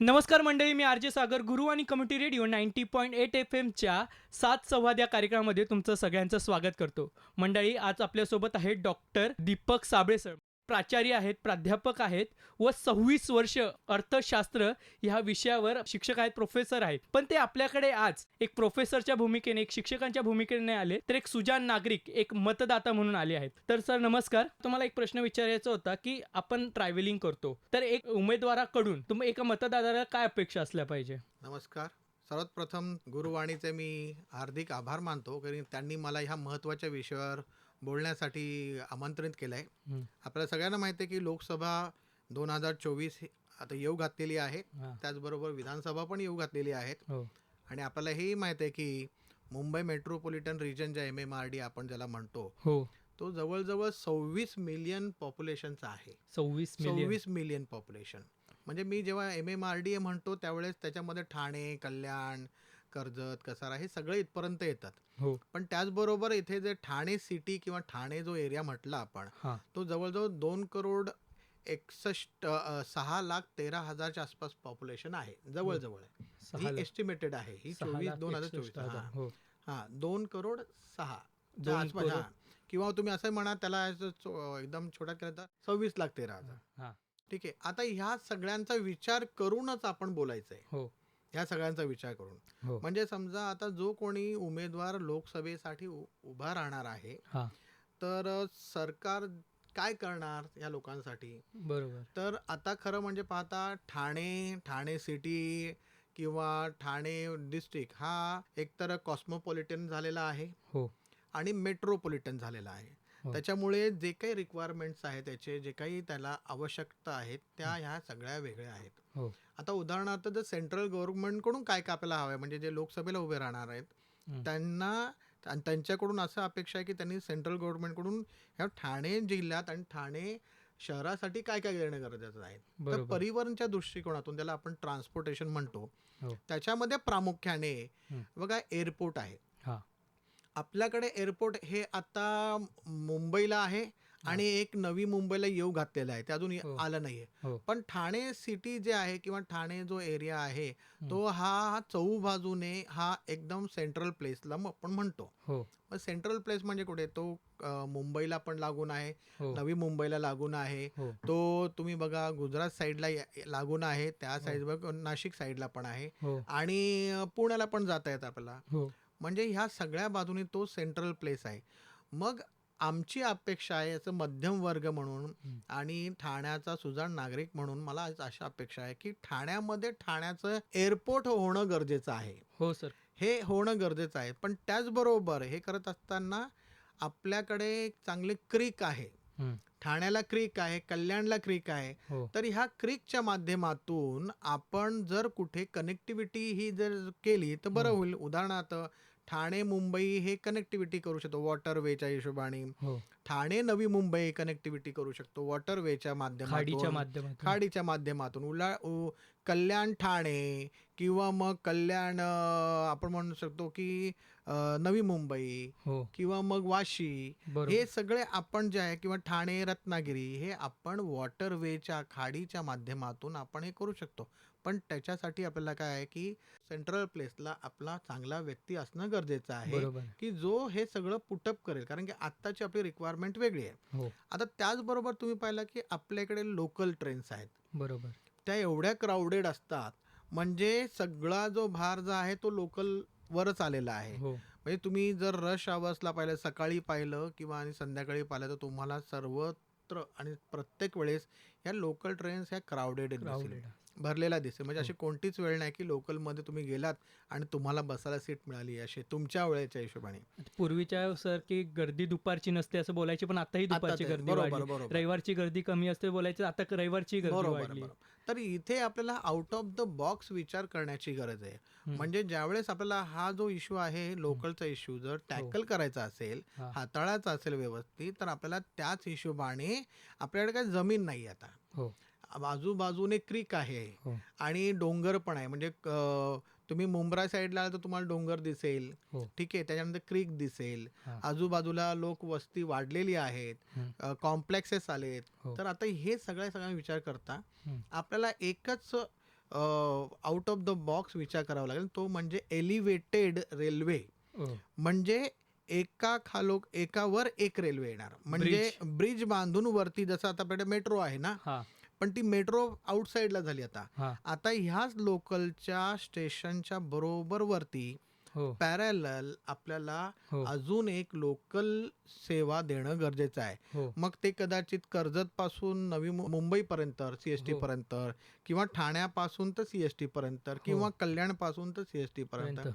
नमस्कार मंडळी मी R J सागर गुरु आणि community radio ninety point eight F एमच्या सात संवाद या कार्यक्रमामध्ये तुमचं सगळ्यांचं स्वागत करतो. मंडळी आज आपल्यासोबत आहेत डॉक्टर दीपक साबळे सर प्राचार्य आहेत प्राध्यापक आहेत व सव्वीस वर्ष अर्थशास्त्र ह्या विषयावर शिक्षक आहेत प्रोफेसर आहेत. पण ते आपल्याकडे आज एक प्रोफेसरच्या भूमिकेने एक शिक्षकांच्या भूमिकेने आले तर एक सुजान नागरिक एक मतदाता म्हणून आले आहेत. तर सर नमस्कार. तुम्हाला एक प्रश्न विचारायचा होता की आपण ट्रॅव्हलिंग करतो तर एक उमेदवाराकडून तुम्ही एका मतदाराला काय अपेक्षा असल्या पाहिजे? नमस्कार. सर्वात प्रथम गुरुवाणीचे मी हार्दिक आभार मानतो कारण त्यांनी मला ह्या महत्त्वाच्या विषयावर बोलण्यासाठी आमंत्रित केलं आहे. आपल्याला सगळ्यांना माहिती आहे की लोकसभा दोन हजार चोवीस आता येऊ घातलेली आहे. त्याचबरोबर विधानसभा पण येऊ घातलेली आहेत. हो. आणि आपल्याला हेही माहीत आहे की मुंबई मेट्रोपॉलिटन रिजन ज्या एम एम आर डी आपण ज्याला म्हणतो हो. तो जवळजवळ सव्वीस मिलियन पॉप्युलेशनचा आहे. सव्वीस मिलियन. सव्वीस मिलियन पॉप्युलेशन. म्हणजे मी जेव्हा M M R D A म्हणतो त्यावेळेस त्याच्यामध्ये ठाणे कल्याण कर्जत कसारा हे सगळे इथपर्यंत येतात. हो. पण त्याचबरोबर इथे जे ठाणे सिटी किंवा ठाणे जो एरिया म्हटला आपण हा. तो जवळजवळ दोन करोड एकसष्ट अ, सहा लाख तेरा हजारच्या आसपास पॉप्युलेशन आहे. जवळजवळ आहे. सहा ही लाख- एस्टिमेटेड आहे. ही सहा चोवीस लाख दोन हजार एकसष्ट चोवीस. हजार. हा. हो. हा दोन करोड सहा. दोन आसपास करोड. हा किंवा तुम्ही असं म्हणा त्याला असं चो- एकदम छोटा केलं तर सव्वीस लाख तेरा हजार. हा. ठीक आहे. आता ह्या सगळ्यांचा विचार करूनच आपण बोलायचं आहे हो. ह्या सगळ्यांचा विचार करून. हो. म्हणजे समजा आता जो कोणी उमेदवार लोकसभेसाठी उ- उभा राहणार आहे हा. तर अ, सरकार काय करणार या लोकांसाठी? बरोबर. तर आता खरं म्हणजे पाहता ठाणे ठाणे सिटी किंवा ठाणे डिस्ट्रिक्ट हा एकतर कॉस्मोपॉलिटन झालेला आहे हो. आणि मेट्रोपॉलिटन झालेला आहे. हो. त्याच्यामुळे जे काही रिक्वायरमेंट्स आहेत त्याचे जे काही त्याला आवश्यकता आहेत त्या ह्या सगळ्या वेगळ्या आहेत. हो आता उदाहरणार्थ जर सेंट्रल गव्हर्नमेंटकडून काय काय आपल्याला हवं आहे म्हणजे जे लोकसभेला उभे राहणार आहेत. त्यांना आणि त्यांच्याकडून असं अपेक्षा आहे की त्यांनी सेंट्रल गव्हर्नमेंटकडून ह्या ठाणे जिल्ह्यात आणि ठाणे शहरासाठी काय काय देणं गरजेचं आहे तर परिवहनच्या दृष्टिकोनातून त्याला आपण ट्रान्सपोर्टेशन म्हणतो हो. त्याच्यामध्ये प्रामुख्याने. बघा एअरपोर्ट आहे आपल्याकडे एअरपोर्ट हे आता मुंबईला आहे आणि एक नवी मुंबईला येऊ घातलेलं आहे. ते अजून हो. आलं नाहीये. हो. पण ठाणे सिटी जे आहे किंवा ठाणे जो एरिया आहे तो हा चौ बाजूने हा एकदम सेंट्रल प्लेसला आपण म्हणतो. हो. मग सेंट्रल प्लेस म्हणजे कुठे? तो अं, मुंबईला पण लागून आहे हो. नवी मुंबईला लागून आहे. हो. तो तुम्ही बघा गुजरात साईडला या- लागून आहे त्या साईड बघ नाशिक साईडला पण आहे. हो. आणि अं, पुण्याला पण जाता येत आपल्याला. हो. म्हणजे ह्या सगळ्या बाजूने तो सेंट्रल प्लेस आहे. मग आमची अपेक्षा आहे असं मध्यम वर्ग म्हणून. आणि ठाण्याचा सुजाण नागरिक म्हणून मला आज अशा अपेक्षा आहे की ठाण्यामध्ये ठाण्याचं एअरपोर्ट होणं गरजेचं आहे. हो सर. हे होणं गरजेचं आहे. पण त्याचबरोबर हे करत असताना आपल्याकडे एक चांगले क्रीक आहे. हं. ठाण्याला क्रीक आहे कल्याणला क्रीक आहे. हो. तर ह्या क्रिकच्या माध्यमातून आपण जर कुठे कनेक्टिव्हिटी ही जर केली तर बरं. होईल. उदाहरणार्थ ठाणे मुंबई हे कनेक्टिव्हिटी करू शकतो वॉटरवेच्या हिशोबाने. हो. ठाणे नवी मुंबई कनेक्टिव्हिटी करू शकतो वॉटरवेच्या खाडीच्या माध्यमातून. माध्यमातून. खाडीच्या माध्यमातून. उला उ- कल्याण ठाणे किंवा मग कल्याण अं, आपण म्हणू शकतो की नवी मुंबई हो. किंवा मग वाशी बरोबर. हे सगळे आपण जे आहे किंवा ठाणे रत्नागिरी हे आपण वॉटरवेच्या खाडीच्या माध्यमातून आपण हे करू शकतो. पण त्याच्यासाठी आपल्याला काय आहे की सेंट्रल प्लेसला आपला चांगला व्यक्ती असणं गरजेचं आहे बरोबर. की जो हे सगळं पुटअप करेल. कारण की आत्ताची आपली रिक्वायरमेंट वेगळी आहे. हो. आता त्याचबरोबर तुम्ही पाहिलं की आपल्याकडे लोकल ट्रेन्स आहेत. बरोबर. त्या एवढ्या क्राऊडेड असतात. म्हणजे सगळा जो भार जो आहे तो लोकल वरच आलेला आहे. हो. म्हणजे तुम्ही जर रश आवर्सला पाहिलं सकाळी पाहिलं किंवा आणि संध्याकाळी पाहिलं तर तुम्हाला सर्वत्र आणि प्रत्येक वेळेस ह्या लोकल ट्रेन्स ह्या क्राऊडेड दिसेल क्राऊडेड भरलेला दिसेल म्हणजे हो. अशी कोणतीच वेळ नाही की लोकलमध्ये तुम्ही गेलात आणि तुम्हाला बसायला सीट मिळाली अशी तुमच्या वेळेच्या हिशोबाने. पूर्वीच्या सर की गर्दी दुपारची नसते असं बोलायचे पण आताही आता दुपारची गर्दी रविवारची गर्दी कमी असते बोलायचं आता रविवारची गर्दी वाढली. तर इथे आपल्याला आउट ऑफ द बॉक्स विचार करण्याची गरज आहे. हं. म्हणजे ज्यावेळेस आपल्याला हा जो इश्यू आहे लोकलचा इश्यू जर टॅकल करायचा असेल हा. हाताळायचा असेल व्यवस्थित तर आपल्याला त्याच हिशोबाने आपल्याकडे काही जमीन नाही आता. आजूबाजूने क्रीक आहे. हो. आणि डोंगर पण आहे. म्हणजे तुम्ही मुंब्रा साईडला आला तर तुम्हाला डोंगर दिसेल. हो. ठीक आहे. त्याच्यानंतर क्रीक दिसेल. हा. आजूबाजूला लोक वस्ती वाढलेली आहेत. कॉम्प्लेक्सेस आलेत. हो. तर आता हे सगळ्या सगळ्या विचार करता. आपल्याला एकच आउट ऑफ द बॉक्स विचार करावा लागेल. तो म्हणजे एलिव्हेटेड रेल्वे हो. म्हणजे एका खालो एकावर एक रेल्वे येणार. म्हणजे ब्रिज बांधून वरती जसं आता आपल्याकडे मेट्रो आहे ना हा. पण ती मेट्रो आउटसाईडला झाली आता. आता ह्याच लोकलच्या स्टेशनच्या बरोबर वरती हो. पॅरल आपल्याला हो. अजून एक लोकल सेवा देणं गरजेचं आहे. हो. मग ते कदाचित कर्जत पासून नवी मु- मुंबईपर्यंत सीएसटी. पर्यंत किंवा ठाण्यापासून तर सीएसटी पर्यंत किंवा कल्याणपासून तर सीएसटी पर्यंत. पर्यंत.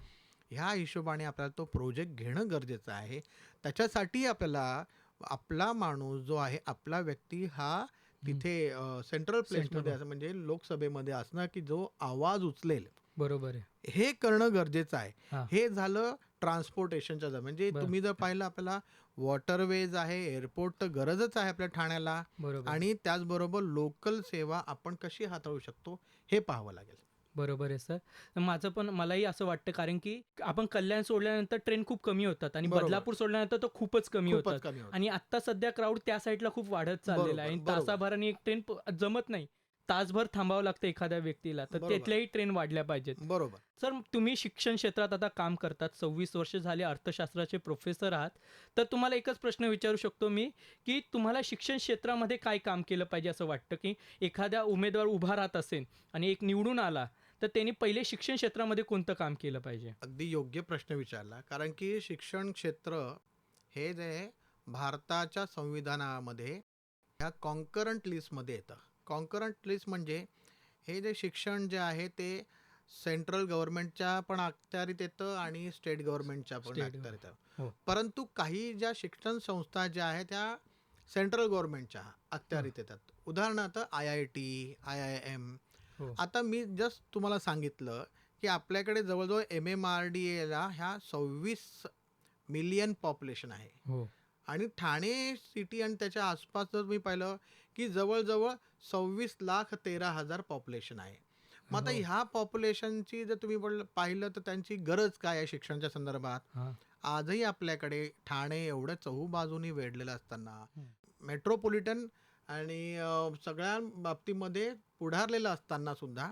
ह्या हिशोबाने आपल्याला तो प्रोजेक्ट घेणं गरजेचं आहे. त्याच्यासाठी आपल्याला आपला माणूस जो आहे आपला व्यक्ती हा तिथे सेंट्रल प्लेसमध्ये. असं म्हणजे लोकसभेमध्ये असणं की जो आवाज उचलेल. बरोबर आहे. हे करणं गरजेचं आहे. हा. झालं ट्रान्सपोर्टेशनच्या जा- म्हणजे. तुम्ही जर पाहिलं आपल्याला वॉटरवेज आहे एअरपोर्ट तर गरजच आहे आपल्या ठाण्याला. आणि त्याचबरोबर लोकल सेवा आपण कशी हाताळू शकतो हे पाहावं लागेल. बरोबर आहे सर तर माझं पण मलाही असं वाटतं कारण की आपण कल्याण सोडल्यानंतर ट्रेन खूप कमी होतात आणि बरोबर. बदलापूर सोडल्यानंतर तो खूपच कमी खूपच होतात कमी होतं. आणि आता सध्या क्राऊड त्या साईडला खूप वाढत चाललेला आहे आणि बरोबर, बरोबर. तासाभराने एक ट्रेन प- जमत नाही तासभर थांबावं लागतं एखाद्या व्यक्तीला तर बरोबर. तिथल्याही ट्रेन वाढल्या पाहिजेत बरोबर सर तुम्ही शिक्षण क्षेत्रात आता काम करतात सव्वीस वर्ष झाले अर्थशास्त्राचे प्रोफेसर आहात तर तुम्हाला एकच प्रश्न विचारू शकतो मी की तुम्हाला शिक्षण क्षेत्रामध्ये काय काम केलं पाहिजे असं वाटतं की एखाद्या उमेदवार उभा राहत असेल आणि एक निवडून आला तर त्यांनी पहिले शिक्षण क्षेत्रामध्ये कोणतं काम केलं पाहिजे? अगदी योग्य प्रश्न विचारला. कारण की शिक्षण क्षेत्र हे जे भारताच्या संविधानामध्ये ह्या कॉन्करंट लिस्टमध्ये येतं. कॉन्करंट लिस्ट म्हणजे हे जे शिक्षण जे आहे ते सेंट्रल गव्हर्नमेंटच्या पण अखत्यारीत येतं आणि स्टेट गव्हर्नमेंटच्या पण अखत्यारीत हो. येतं. परंतु काही ज्या शिक्षण संस्था ज्या आहेत त्या सेंट्रल गव्हर्नमेंटच्या अखत्यारीत येतात. उदाहरणार्थ I I T I I M हो. आता मी जस्ट तुम्हाला सांगितलं की आपल्याकडे जवळजवळ एम एम आर डी एला ह्या सव्वीस मिलियन पॉप्युलेशन आहे. हो. आणि ठाणे सिटी आणि त्याच्या आसपास जर मी पाहिलं की जवळजवळ सव्वीस लाख तेरा हजार पॉप्युलेशन आहे. मग आता हो. ह्या पॉप्युलेशनची जर तुम्ही पाहिलं तर त्यांची गरज काय आहे शिक्षणाच्या संदर्भात? हा. आजही आपल्याकडे ठाणे एवढं चहूबाजूनी वेढलेलं असताना हं. मेट्रोपॉलिटन आणि सगळ्या बाबतीमध्ये पुढारलेलं असताना सुद्धा.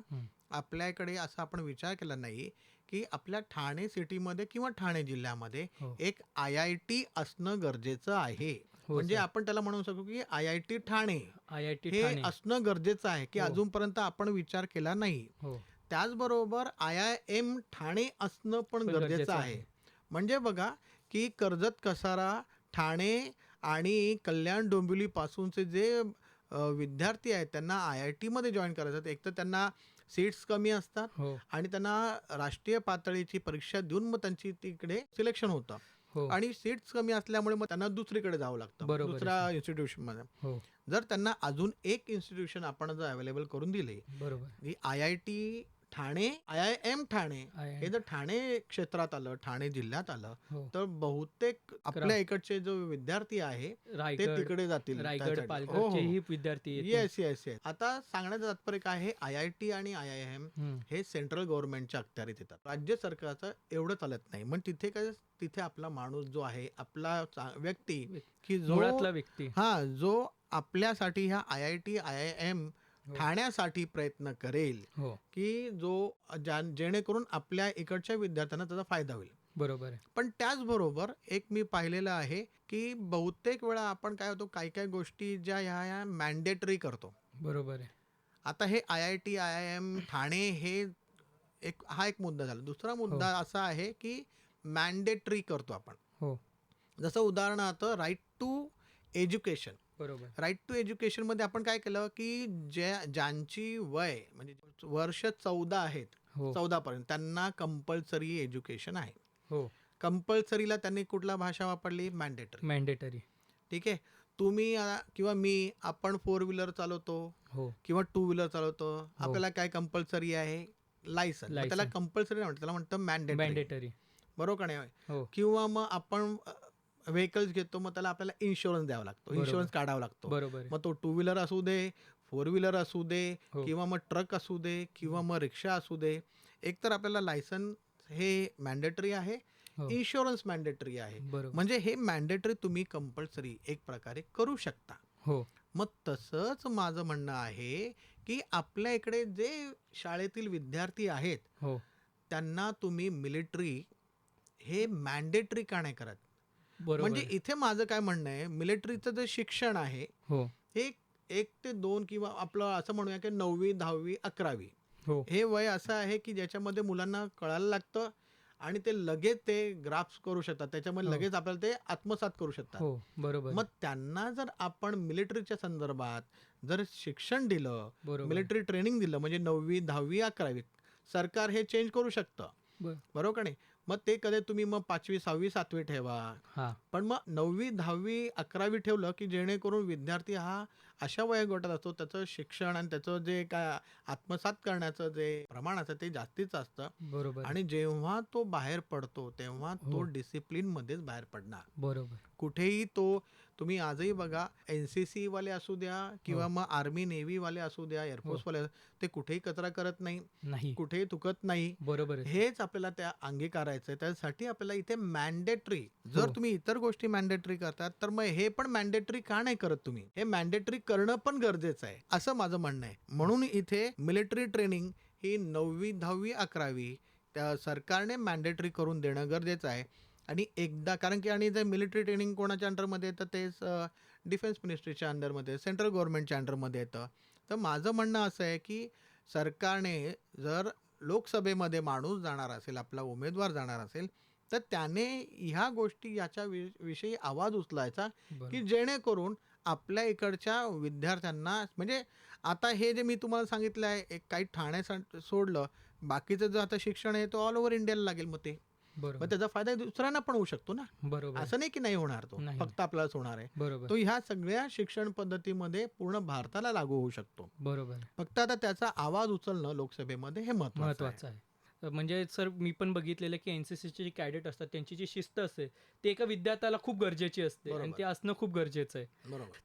आपल्याकडे असा आपण विचार केला नाही की आपल्या ठाणे सिटीमध्ये किंवा ठाणे जिल्ह्यामध्ये हो. एक आय आय टी असणं गरजेचं आहे हो म्हणजे. आपण त्याला म्हणू शकू की I I T Thane I I T हे असणं गरजेचं आहे की हो. अजूनपर्यंत आपण विचार केला नाही त्याचबरोबर आय आय एम ठाणे असणं पण गरजेचं आहे. म्हणजे बघा की कर्जत कसारा ठाणे आणि कल्याण डोंबिवली पासूनचे जे विद्यार्थी आहेत त्यांना आय आय टीमध्ये जॉईन करायचं. एक तर त्यांना सीट्स कमी असतात हो. आणि त्यांना राष्ट्रीय पातळीची परीक्षा देऊन मग त्यांची तिकडे सिलेक्शन होतं. हो. आणि सीट्स कमी असल्यामुळे मग त्यांना दुसरीकडे जावं लागतं दुसऱ्या इन्स्टिट्यूशनमध्ये हो. जर त्यांना अजून एक इन्स्टिट्यूशन आपण जर अवेलेबल करून दिले I I T Thane I I M Thane. हे जर ठाणे क्षेत्रात आलं ठाणे जिल्ह्यात आलं हो. तर बहुतेक आपल्या इकडचे जो विद्यार्थी आहे ते तिकडे जातील हो, पालघरचेही विद्यार्थी. येस येस येस आता सांगण्याचं तात्पर्य काय आहे? आय आय टी आणि आय आय एम. हे सेंट्रल गव्हर्नमेंटच्या अखत्यारीत येतात. राज्य सरकारचं एवढं चालत नाही. मग तिथे काय तिथे आपला माणूस जो आहे आपला व्यक्ती की जो व्यक्ती. हा जो आपल्यासाठी ह्या I I T I I M हो. ठाण्यासाठी प्रयत्न करेल हो. की जो ज्या- जेणेकरून आपल्या इकडच्या विद्यार्थ्यांना त्याचा फायदा होईल. बरोबर आहे. पण त्याचबरोबर एक मी पाहिलेलं आहे की बहुतेक वेळा आपण काय होतो काही काही गोष्टी ज्या ह्या ह्या मॅन्डेटरी करतो. बरोबर आहे. आता हे I I T I I M Thane हे एक हा एक मुद्दा झाला. दुसरा मुद्दा असा आहे की मॅन्डेटरी करतो आपण. हो. जसं उदाहरणार्थ राईट टू एज्युकेशन बरोबर. राईट टू एज्युकेशनमध्ये आपण काय केलं की ज्या ज्यांची वय म्हणजे वर्ष चौदा आहेत हो. चौदापर्यंत त्यांना कंपल्सरी एज्युकेशन आहे. हो. कंपल्सरीला त्यांनी कुठला भाषा वापरली? मॅन्डेटरी मॅन्डेटरी ठीक आहे? तुम्ही किंवा मी आपण फोर व्हीलर चालवतो हो. किंवा टू व्हीलर चालवतो आपल्याला काय कंपल्सरी आहे? लायसन त्याला. कंपल्सरी म्हणतात त्याला म्हणतं मॅन्डेटरी मॅन्डेटरी बरोबर का नाही? हो. किंवा मग आपण व्हेकल्स घेतो मग त्याला आपल्याला इन्शुरन्स द्यावा लागतो. इन्शुरन्स काढावा लागतो. बरोबर मग तो टू व्हीलर असू दे फोर व्हीलर असू दे हो. किंवा मग ट्रक असू दे किंवा मग रिक्षा असू दे एकतर आपल्याला लायसन हे मॅन्डेटरी आहे हो. इन्शुरन्स मॅन्डेटरी आहे. म्हणजे हे मॅन्डेटरी तुम्ही कंपल्सरी एक प्रकारे करू शकता. हो. मग तसंच माझं म्हणणं आहे की आपल्या इकडे जे शाळेतील विद्यार्थी आहेत हो. त्यांना तुम्ही मिलिटरी हे मॅन्डेटरी का नाही करत? म्हणजे. इथे माझं काय म्हणणं आहे मिलिटरीचं जे शिक्षण आहे हो. हे एक ते दोन किंवा आपलं असं म्हणूया की नववी दहावी अकरावी. हो. हे वय असं आहे की ज्याच्यामध्ये मुलांना कळायला लागतं आणि ते लगेच ते ग्राफ्स करू शकतात. त्याच्यामध्ये हो. लगेच आपल्याला ते आत्मसात करू शकतात. बरोबर. मग त्यांना जर आपण मिलिटरीच्या संदर्भात जर शिक्षण दिलं मिलिटरी ट्रेनिंग दिलं म्हणजे नववी दहावी अकरावी सरकार हे चेंज करू शकतं. बर. बरोबर का नाही? मग ते कधी तुम्ही मग पाचवी सहावी सातवी ठेवा. हा. पण मग नववी दहावी अकरावी ठेवलं की जेणेकरून विद्यार्थी हा अशा वयोगटात असतो त्याचं शिक्षण आणि त्याचं जे काय आत्मसात करण्याचं जे प्रमाण असतं ते जास्तीच असतं. बरोबर. आणि जेव्हा तो बाहेर पडतो तेव्हा तो हो. डिसिप्लिन मध्येच बाहेर पडणार. बरोबर. कुठेही तो तुम्ही आजही बघा एन सी सी वाले असू द्या किंवा हो. मग आर्मी नेव्ही वाले असू द्या एअरफोर्स वाले ते कुठेही कचरा करत नाही. नाही. कुठेही थुकत नाही. बरोबर हेच आपल्याला त्या अंगीकारायचं त्यासाठी आपल्याला इथे मॅन्डेटरी जर हो. तुम्ही इतर गोष्टी मॅन्डेटरी करतात तर मग हे पण मॅन्डेटरी का नाही करत तुम्ही? हे मॅन्डेटरी करणं पण गरजेचं आहे असं माझं म्हणणं आहे. म्हणून इथे मिलिटरी ट्रेनिंग ही नववी दहावी अकरावी त्या सरकारने मॅन्डेटरी करून देणं गरजेचं आहे. आणि एकदा कारण की आणि जर मिलिटरी ट्रेनिंग कोणाच्या अंडरमध्ये येतं तेच डिफेन्स मिनिस्ट्रीच्या अंडरमध्ये सेंट्रल गव्हर्नमेंटच्या अंडरमध्ये येतं. तर माझं म्हणणं असं आहे की सरकारने जर लोकसभेमध्ये माणूस जाणार असेल आपला उमेदवार जाणार असेल तर त्याने ह्या गोष्टी याच्या विषयी आवाज उचलायचा की. जेणेकरून आपल्या इकडच्या विद्यार्थ्यांना म्हणजे आता हे जे मी तुम्हाला सांगितलं आहे एक काही ठाण्यासाठी सोडलं बाकीचं जे आता शिक्षण आहे तो ऑल ओव्हर इंडियाला लागेल मग ते. बरोबर. त्याचा फायदा दुसऱ्यांना पण होऊ शकतो ना. बरोबर. असं नाही की नाही होणार तो. फक्त आपल्यालाच होणार आहे. बरोबर. तो ह्या सगळ्या शिक्षण पद्धतीमध्ये पूर्ण भारताला लागू होऊ शकतो. बरोबर. फक्त आता त्याचा आवाज उचलणं लोकसभेमध्ये हे महत्वाचं आहे. म्हणजे सर मी पण बघितलेलं की एन सी सीचे जे कॅडेट असतात त्यांची जी शिस्त असते ते एका विद्यार्थ्याला खूप गरजेची असते आणि. ते असणं खूप गरजेचं आहे.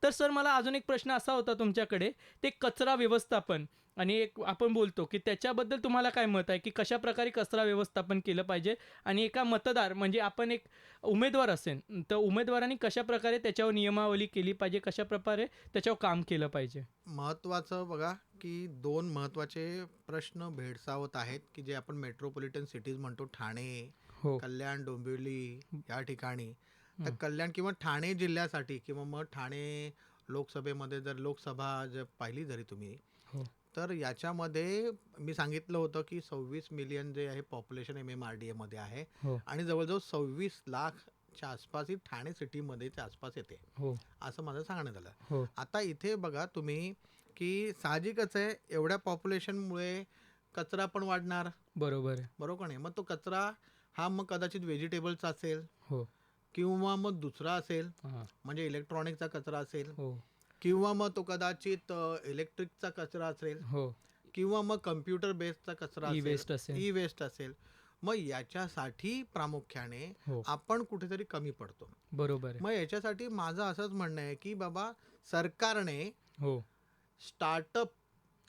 तर सर मला अजून एक प्रश्न असा होता तुमच्याकडे ते कचरा व्यवस्थापन. आणि एक आपण बोलतो की त्याच्याबद्दल तुम्हाला काय मत आहे? की कशा प्रकारे कचरा व्यवस्थापन केलं पाहिजे? आणि एका मतदार म्हणजे आपण एक उमेदवार असेल तर उमेदवारांनी कशा प्रकारे त्याच्यावर नियमावली केली पाहिजे? कशा प्रकारे त्याच्यावर काम केलं पाहिजे? महत्वाचं बघा की दोन महत्त्वाचे प्रश्न भेडसावत आहेत की जे आपण मेट्रोपॉलिटन सिटीज म्हणतो ठाणे हो. कल्याण डोंबिवली या ठिकाणी. तर. कल्याण किंवा ठाणे जिल्ह्यासाठी किंवा मग ठाणे लोकसभेमध्ये जर लोकसभा जर पाहिली जरी तुम्ही. तर याच्यामध्ये मी सांगितलं होतं की सव्वीस मिलियन जे आहे population M M R D एमध्ये आहे हो. आणि जवळजवळ सव्वीस लाखच्या आसपास ही ठाणे सिटीमध्ये त्या आसपास येते. हो. असं माझं सांगण्यात आलं. हो. आता इथे बघा तुम्ही की साहजिकच आहे एवढ्या पॉप्युलेशनमुळे कचरा पण वाढणार. बरोबर आहे. बरोबर का नाही? मग तो कचरा हा मग कदाचित व्हेजिटेबलचा असेल हो. किंवा मग दुसरा असेल हां. म्हणजे इलेक्ट्रॉनिकचा कचरा असेल. हो. किंवा मग तो कदाचित इलेक्ट्रिकचा कचरा असेल हो. किंवा मग कम्प्युटर बेस्डचा कचरा ई वेस्ट असेल. ई वेस्ट असेल मग याच्यासाठी प्रामुख्याने हो. आपण कुठेतरी कमी पडतो. बरोबर मग याच्यासाठी माझं असंच म्हणणं आहे की बाबा सरकारने हो. स्टार्टअप.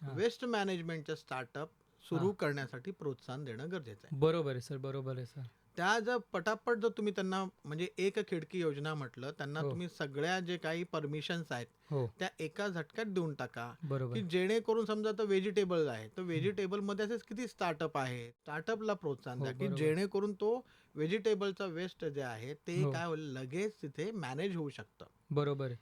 वेस्ट मॅनेजमेंटच्या स्टार्टअप सुरू. करण्यासाठी प्रोत्साहन देणं गरजेचं आहे. बरोबर आहे सर बरोबर आहे सर. त्या जर पटापट जर तुम्ही त्यांना म्हणजे एक खिडकी योजना म्हटलं त्यांना हो. तुम्ही सगळ्या जे काही परमिशन्स आहेत हो. त्या एका झटक्यात देऊन टाका. बरोबर. की जेणेकरून समजा तर व्हेजिटेबल आहे तर व्हेजिटेबलमध्ये असेच किती स्टार्टअप आहे स्टार्टअपला प्रोत्साहन हो, द्या की बरोबर. जेणेकरून तो व्हेजिटेबलचा वेस्ट जे आहे ते हो. काय होईल लगेच तिथे मॅनेज होऊ शकतं. बरोबर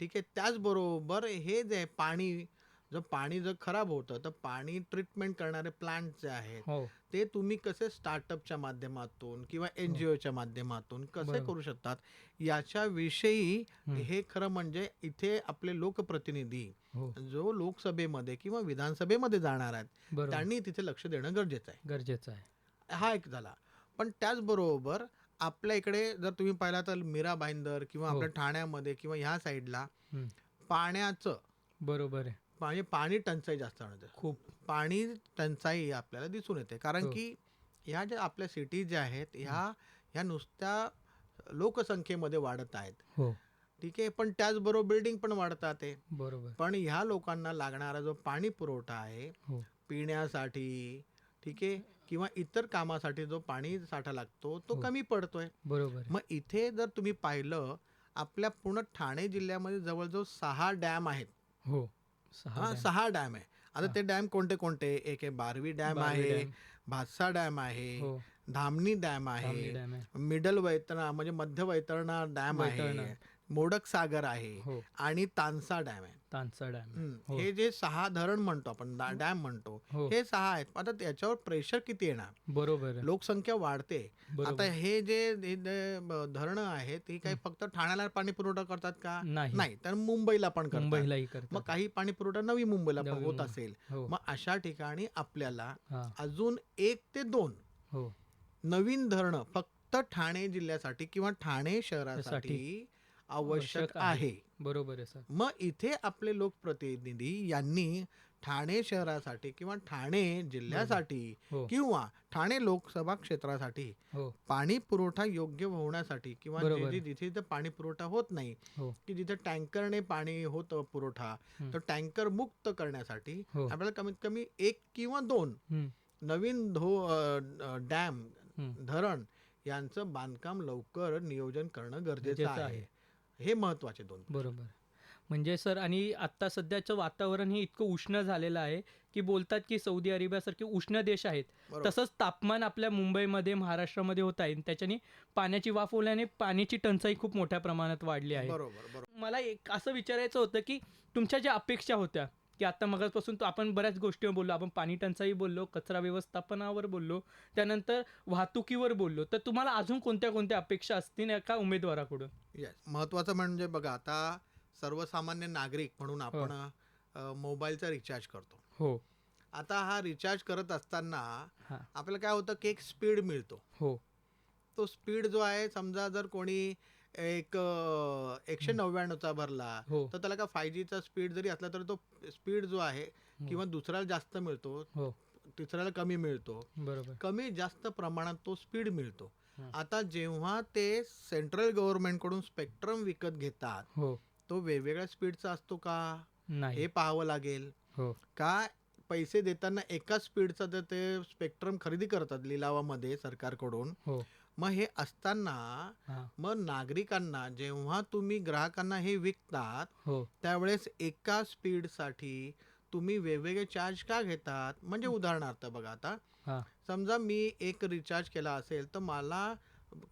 ठीक आहे? त्याचबरोबर हे जे आहे पाणी जर पाणी जर खराब होतं तर पाणी ट्रीटमेंट करणारे प्लांट जे आहेत हो. ते तुम्ही कसे स्टार्टअपच्या माध्यमातून किंवा एन जी ओच्या माध्यमातून कसे. करू शकतात? याच्याविषयी हं. हे खरं म्हणजे इथे आपले लोकप्रतिनिधी हो. जो लोकसभेमध्ये किंवा विधानसभेमध्ये जाणार आहेत त्यांनी तिथे लक्ष देणं गरजेचं आहे. गरजेचं आहे. हा एक झाला. पण त्याचबरोबर आपल्या इकडे जर तुम्ही पाहिला तर मीरा भाईंदर किंवा हो. आपल्या ठाण्यामध्ये किंवा ह्या साईडला हं. पाण्याचं बरोबर आहे. म्हणजे पाणी टंचाई जास्त आणते. खूप. पाणी टंचाई आपल्याला दिसून येते. कारण हो. की ह्या ज्या आपल्या सिटी ज्या आहेत ह्या ह्या नुसत्या लोकसंख्येमध्ये वाढत आहेत. हो. ठीक आहे पण त्याचबरोबर बिल्डिंग पण वाढतात आहे बरोबर. पण ह्या लोकांना लागणारा जो पाणी पुरवठा आहे हो. पिण्यासाठी ठीक आहे किंवा इतर कामासाठी जो पाणी साठा लागतो तो. कमी पडतोय. बरोबर. मग इथे जर तुम्ही पाहिलं आपल्या पूर्ण ठाणे जिल्ह्यामध्ये जवळजवळ सहा डॅम आहेत. हो. हा. सहा डॅम आहे आता. ते डॅम कोणते कोणते एक आहे बारवी डॅम आहे. भातसा डॅम आहे हो धामणी डॅम धामणी आहे डॅम आहे मिडल वैतरणा म्हणजे मध्य वैतरणा डॅम. आहे मोडक सागर आहे हो. आणि तानसा डॅम आहे. तानसा डॅम. हो. हे जे सहा धरण म्हणतो आपण डा- डॅम म्हणतो हो. हे सहा आहेत. आता त्याच्यावर प्रेशर किती येणार? बरोबर लोकसंख्या वाढते. आता हे जे हे धरण आहेत ती काही फक्त ठाण्याला पाणी पुरवठा करतात का? नाही. नाही. तर मुंबईला पण करतात. मुंबईलाही मग काही पाणी पुरवठा नवी मुंबईला पण होत. असेल. हो. मग अशा ठिकाणी आपल्याला हा. अजून एक ते दोन हो. नवीन धरणं फक्त ठाणे जिल्ह्यासाठी किंवा ठाणे शहरासाठी आवश्यक आहे. बरोबर आहे सर मग इथे आपले लोकप्रतिनिधी यांनी ठाणे शहरासाठी किंवा ठाणे जिल्ह्यासाठी हो किंवा ठाणे लोकसभा क्षेत्रासाठी हो पाणी पुरवठा योग्य होण्यासाठी किंवा बरोबर. जिथे जिथे पाणी पुरवठा होत नाही हो की जिथे टँकरने पाणी होतं पुरवठा हम्म. तर टँकर मुक्त करण्यासाठी हो आपल्याला कमीत कमी एक किंवा दोन हम्म, नवीन धो डॅम हम्म. धरण यांचं बांधकाम लवकर नियोजन करणं गरजेचं गरजेचं आहे आहे. हे महत्त्वाचे दोन बरोबर. म्हणजे सर आणि आता सध्याचं वातावरण हे इतकं उष्ण झालेलं आहे की बोलतात की सौदी अरेबियासारखे उष्ण देश आहेत. तसंच तापमान आपल्या मुंबईमध्ये महाराष्ट्रामध्ये होत आहे. त्याच्याने पाण्याची वाफ ओल्याने पाण्याची टंचाई खूप मोठ्या प्रमाणात वाढली आहे. मला एक असं विचारायचं होतं की तुमच्या ज्या अपेक्षा होत्या की आता मगापासून तो आपण बऱ्याच गोष्टी बोललो आपण पाणी टंचाई बोललो कचरा व्यवस्थापनावर बोललो त्यानंतर वाहतुकीवर बोललो. तर तुम्हाला अजून कोणत्या कोणत्या अपेक्षा असतील एका उमेदवाराकडून? येस महत्वाचं म्हणजे बघा आता सर्वसामान्य नागरिक म्हणून आपण अ, मोबाईलचा रिचार्ज करतो. हो. आता हा रिचार्ज करत असताना हा. आपल्याला काय होतं की एक स्पीड मिळतो. हो. तो स्पीड जो आहे समजा जर कोणी एक एकशे नव्याण्णवचा भरला हो. तर त्याला का फाय जीचा स्पीड जरी असला तरी तो स्पीड जो आहे किंवा दुसऱ्याला जास्त मिळतो हो. तिसऱ्याला कमी मिळतो बरोबर. कमी जास्त प्रमाणात तो स्पीड मिळतो. हा. आता जेव्हा ते सेंट्रल गव्हर्नमेंटकडून स्पेक्ट्रम विकत घेतात हो. तो वेगवेगळ्या स्पीडचा असतो का? नाही. हे पाहावं लागेल. हो. का पैसे देताना एका स्पीडचा तर ते स्पेक्ट्रम खरेदी करतात लिलावामध्ये सरकारकडून? हो. मग हे असताना हा. मग नागरिकांना जेव्हा तुम्ही ग्राहकांना हे विकतात हो. त्यावेळेस एका स्पीडसाठी तुम्ही वेगवेगळे चार्ज का घेतात? म्हणजे उदाहरणार्थ बघा आता हा. समजा मी एक रिचार्ज केला असेल तर मला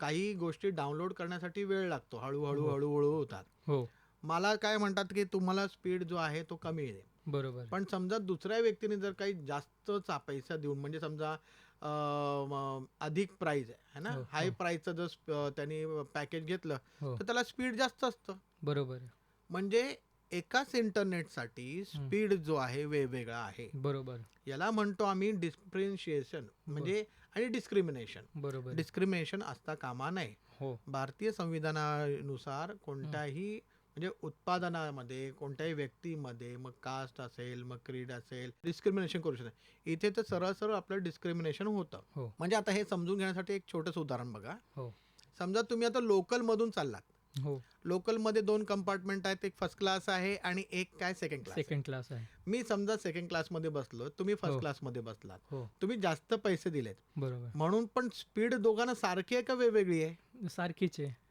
काही गोष्टी डाउनलोड करण्यासाठी वेळ लागतो. हळूहळू हो. हळूहळू होतात. हो. मला काय म्हणतात की तुम्हाला स्पीड जो आहे तो कमी आहे बरोबर. पण समजा दुसऱ्या व्यक्तीने जर काही जास्तचा पैसा देऊन म्हणजे समजा अधिक प्राइस आहे है ना? हो, हाय हो. प्राइसचं जर त्यांनी पॅकेज घेतलं हो. तर त्याला स्पीड जास्त असतं. बरोबर आहे. म्हणजे एकाच इंटरनेटसाठी स्पीड जो आहे वेगवेगळा आहे. बरोबर. याला म्हणतो आम्ही डिस्प्रिन्शिएशन म्हणजे आणि डिस्क्रिमिनेशन बरोबर आहे. डिस्क्रिमिनेशन असता कामा नये. हो. भारतीय संविधानानुसार कोणत्याही म्हणजे उत्पादनामध्ये कोणत्याही व्यक्तीमध्ये मग कास्ट असेल मग क्रीड असेल डिस्क्रिमिनेशन करू शकते इथे तर सरळ सरळ आपलं डिस्क्रिमिनेशन होतं. हो. म्हणजे आता हे समजून घेण्यासाठी एक छोटंसं उदाहरण बघा. हो. समजा तुम्ही आता लोकलमधून चाललात. हो. लोकलमध्ये दोन कंपार्टमेंट आहेत एक फर्स्ट क्लास आहे आणि एक काय सेकंड क्लास सेकंड क्लास आहे. मी समजा सेकंड क्लासमध्ये बसलो तुम्ही फर्स्ट हो. क्लासमध्ये बसलात. तुम्ही जास्त पैसे दिलेत. बरोबर. म्हणून पण स्पीड दोघांना सारखी आहे का वेगवेगळी आहे? सारखीच आहे.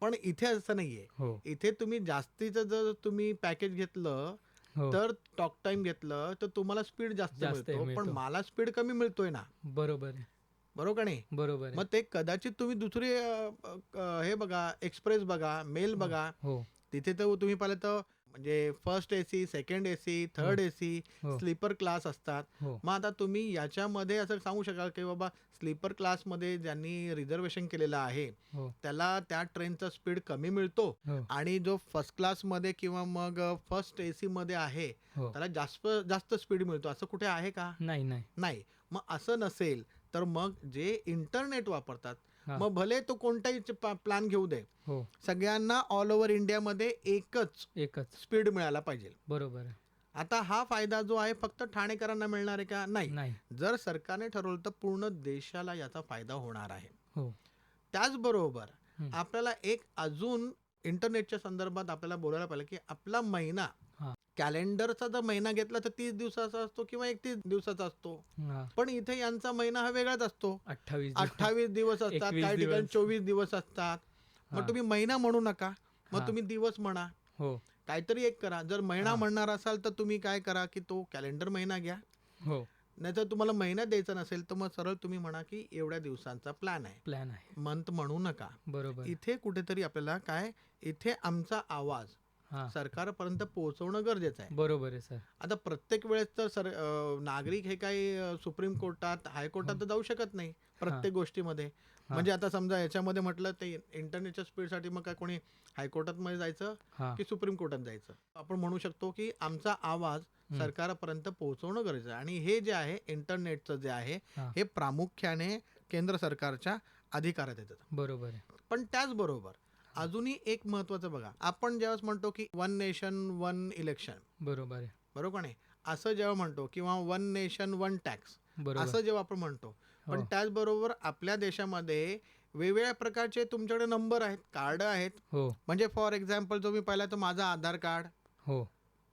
पण इथे असं नाहीये. हो. इथे तुम्ही जास्तीचं जर तुम्ही पॅकेज घेतलं हो. तर टॉक टाइम घेतलं तर तुम्हाला स्पीड जास्त जास्त मिळतो. पण. मला स्पीड कमी मिळतोय ना. बरोबर आहे. बरोबर का नाही? बरोबर आहे. मग ते कदाचित तुम्ही दुसरी अ, अ, हे बघा एक्सप्रेस बघा मेल बघा. हो. तिथे तर तुम्ही पाहिलं तर म्हणजे first AC second AC third AC. Sleeper class असतात. हो. मग आता तुम्ही याच्यामध्ये असं सांगू शकाल की बाबा स्लीपर क्लासमध्ये ज्यांनी रिझर्वेशन केलेलं आहे हो. त्याला त्या ट्रेनचा स्पीड कमी मिळतो हो. आणि जो फर्स्ट क्लासमध्ये किंवा मग फर्स्ट ए मध्ये आहे त्याला जास्त जास्त स्पीड मिळतो. असं कुठे आहे का? नाही नाही. नाही. मग असं नसेल तर मग जे इंटरनेट वापरतात. मग भले तो कोणताही प्लॅन घेऊ दे हो. सगळ्यांना ऑल ओव्हर इंडियामध्ये एकच एकच. स्पीड मिळायला पाहिजे. बरोबर आहे. आता हा फायदा जो आहे फक्त ठाणेकरांना मिळणार आहे का? नाही. नाही. जर सरकारने ठरवलं तर पूर्ण देशाला याचा फायदा होणार आहे. हो. त्याचबरोबर. आपल्याला एक अजून इंटरनेटच्या संदर्भात आपल्याला बोलायला पाहिजे की आपला महिना. कॅलेंडरचा जर महिना घेतला तर तीस दिवसाचा असतो किंवा एकतीस दिवसाचा असतो. हा. पण इथे यांचा महिना हा वेगळाच असतो. अठ्ठावीस दिवस. अठ्ठावीस दिवस असतात 21 काही ठिकाणी दिवस. चोवीस दिवस असतात. मग तुम्ही महिना म्हणू नका. मग हा. तुम्ही दिवस म्हणा. हो. काहीतरी एक करा. जर महिना. म्हणणार असाल तर तुम्ही काय करा की तो कॅलेंडर महिना घ्या. हो. नाहीतर तुम्हाला महिना द्यायचा नसेल तर मग सरळ तुम्ही म्हणा की एवढ्या दिवसांचा प्लॅन आहे. प्लॅन आहे. मंथ म्हणू नका. बरोबर. इथे कुठेतरी आपल्याला काय? इथे आमचा आवाज. सरकारपर्यंत पोहोचवणं गरजेचं आहे. बरोबर आहे सर. आता प्रत्येक वेळेस तर सर अं, नागरिक हे काही अं, सुप्रीम कोर्टात हायकोर्टात तर जाऊ शकत नाही प्रत्येक गोष्टीमध्ये. म्हणजे आता समजा याच्यामध्ये म्हटलं ते इंटरनेटच्या स्पीडसाठी मग काय कोणी हायकोर्टात मध्ये जायचं हा. की सुप्रीम कोर्टात जायचं? आपण म्हणू शकतो की आमचा आवाज. सरकारपर्यंत पोहोचवणं गरजेचं आहे. आणि हे जे आहे इंटरनेटचं जे आहे हा. हे प्रामुख्याने केंद्र सरकारच्या अधिकारात येतं. बरोबर आहे. पण त्याचबरोबर अजूनही एक महत्वाचं बघा. आपण ज्यावेळेस म्हणतो की वन नेशन वन इलेक्शन बरोबर आहे. बरोबर नाही? असं जेव्हा म्हणतो किंवा वन नेशन वन टॅक्स बरोबर. असं जेव्हा आपण म्हणतो. पण हो. त्याचबरोबर आपल्या देशामध्ये वेगवेगळ्या प्रकारचे तुमच्याकडे नंबर आहेत कार्ड आहेत. हो. म्हणजे फॉर एक्झाम्पल तुम्ही पाहिला तर माझं आधार कार्ड हो.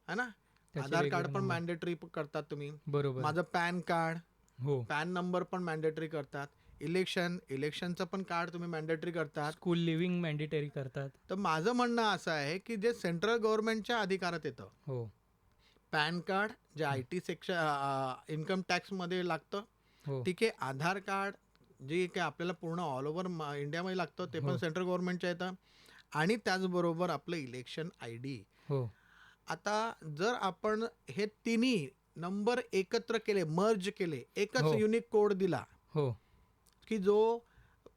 है ना? आधार कार्ड पण. मॅन्डेटरी करतात तुम्ही. बरोबर. माझं पॅन कार्ड हो. पॅन नंबर पण मॅन्डेटरी करतात. इलेक्शन इलेक्शनचं पण कार्ड तुम्ही मॅन्डेटरी करतात. स्कूल लिव्हिंग मॅन्डेटरी करतात. तर माझं म्हणणं असं आहे की जे सेंट्रल गव्हर्नमेंटच्या अधिकारात येतं हो. पॅन कार्ड जे आय टी सेक्शन इन्कम टॅक्समध्ये लागतं हो. ठीक आहे आधार कार्ड जे काय आपल्याला पूर्ण ऑल ओव्हर इंडियामध्ये लागतं ते पण हो. सेंट्रल गव्हर्नमेंटच्या येतं. आणि त्याचबरोबर आपलं इलेक्शन आय डी हो. आता जर आपण हे तिन्ही नंबर एकत्र केले मर्ज केले एकच हो. युनिक कोड दिला हो. की जो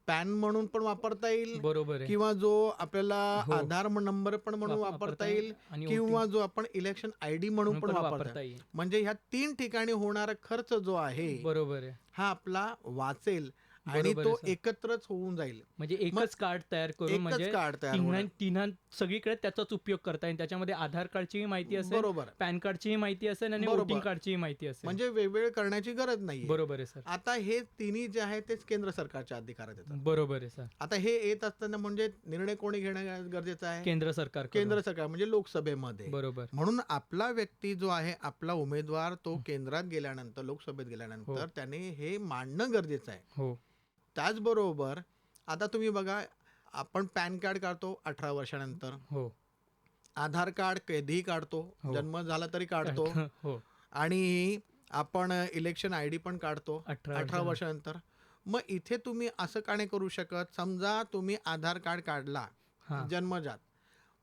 पॅन म्हणून पण वापरता येईल बरोबर किंवा जो आपल्याला हो. आधार नंबर पण म्हणून वाप- वापरता येईल किंवा जो आपण इलेक्शन आय डी म्हणून पण वापरता येईल. म्हणजे ह्या तीन ठिकाणी होणारा खर्च जो आहे बरोबर हा आपला वाचेल. आणि तो. एकत्रच होऊन जाईल. म्हणजे एकच कार्ड तयार करून म्हणजे कार्ड तयार तिन्हा सगळीकडे त्याचाच उपयोग करता येईल. त्याच्यामध्ये आधार कार्डचीही माहिती असेल बरोबर. पॅन कार्डचीही माहिती असेल आणि. वोटिंग कार्डचीही माहिती असेल. म्हणजे वेगवेगळे करण्याची गरज नाही बरोबर आहे सर. आता हे तिन्ही जे आहे तेच केंद्र सरकारच्या अधिकारात येतात. बरोबर आहे सर. आता हे येत असताना म्हणजे निर्णय कोणी घेणं गरजेचं आहे? केंद्र सरकार केंद्र सरकार म्हणजे लोकसभेमध्ये. बरोबर. म्हणून आपला व्यक्ती जो आहे आपला उमेदवार तो केंद्रात गेल्यानंतर लोकसभेत गेल्यानंतर हो. त्याने हे मांडणं गरजेचं आहे. हो. त्याचबरोबर आता तुम्ही बघा आपण पॅन कार्ड काढतो अठरा वर्षानंतर. हो. आधार कार्ड कधीही काढतो हो. जन्म झाला तरी काढतो. हो. आणि आपण इलेक्शन आय डी पण काढतो अठरा अठरा वर्ष वर्षानंतर. मग इथे तुम्ही असं का नाही करू शकत? समजा तुम्ही आधार कार्ड काढला हा. जन्मजात.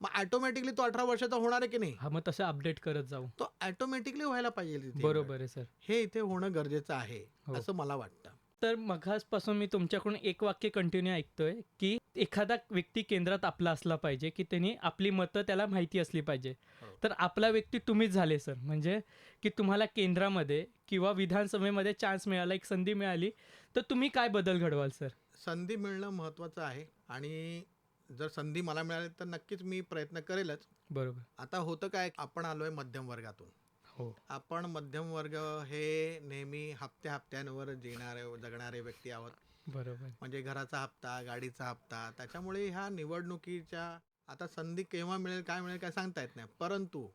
मग ऑटोमॅटिकली तो अठरा वर्षाचा होणार आहे की नाही? हा मग तसं अपडेट करत जाऊ. तो ऑटोमॅटिकली व्हायला पाहिजे तिथे बरोबर आहे सर. हे इथे होणं गरजेचं आहे हो. असं मला वाटतं. तर मघासपासून मी तुमच्याकडून एक वाक्य कंटिन्यू ऐकतोय की एखादा व्यक्ती केंद्रात आपला असला पाहिजे की त्यांनी आपली मतं त्याला माहिती असली पाहिजे. हो. तर आपला व्यक्ती तुम्हीच झाले सर. म्हणजे की तुम्हाला केंद्रामध्ये किंवा विधानसभेमध्ये चान्स मिळाला एक संधी मिळाली तर तुम्ही काय बदल घडवाल सर? संधी मिळणं महत्त्वाचं आहे आणि जर संधी मला मिळाली तर नक्कीच मी प्रयत्न करेलच. बरोबर. आता होतं काय आपण आलोय मध्यम वर्गातून हो. आपण मध्यम वर्ग हे नेहमी हप्त्या हप्त्यांवर जेणारे जगणारे व्यक्ती आहोत. बरोबर. म्हणजे घराचा हप्ता गाडीचा हप्ता त्याच्यामुळे ह्या निवडणुकीच्या आता संधी केव्हा मिळेल काय मिळेल काय सांगता येत नाही. परंतु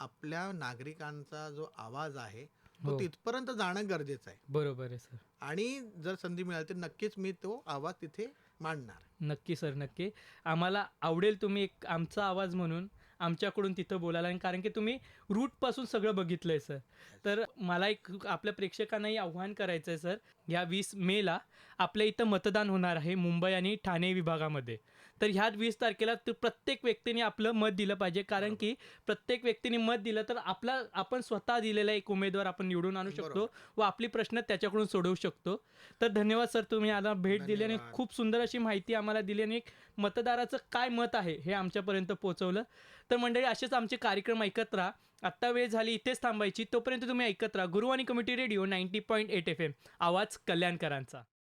आपल्या नागरिकांचा जो आवाज आहे तो हो. तिथपर्यंत जाणं गरजेचं आहे. बरोबर आहे सर. आणि जर संधी मिळाली तर नक्कीच मी तो आवाज तिथे मांडणार. नक्की सर नक्की. आम्हाला आवडेल तुम्ही एक आमचा आवाज म्हणून. आमच्याकडून तिथं बोलायला आणि कारण की तुम्ही रूटपासून सगळं बघितलं आहे सर तर मला एक आपल्या प्रेक्षकांनाही आव्हान करायचं आहे सर या वीस मेला आपल्या इथं मतदान होणार आहे मुंबई आणि ठाणे विभागामध्ये. तर ह्या वीस तारखेला तर प्रत्येक व्यक्तीने आपलं मत दिलं पाहिजे. कारण की प्रत्येक व्यक्तीने मत दिलं तर आपला आपण स्वतः दिलेला एक उमेदवार आपण निवडून आणू शकतो. व आपली प्रश्न त्याच्याकडून सोडवू शकतो. तर धन्यवाद सर तुम्ही आला भेट दिली आणि. खूप सुंदर अशी माहिती आम्हाला दिली आणि एक मतदाराचं काय मत आहे हे आमच्यापर्यंत पोहोचवलं. तर मंडळी असेच आमचे कार्यक्रम ऐकत राहा. आत्ता वेळ झाली इथेच थांबायची. तोपर्यंत तुम्ही ऐकत राहा. Guruvani committee radio ninety point eight F M. आवाज कल्याणकरांचा.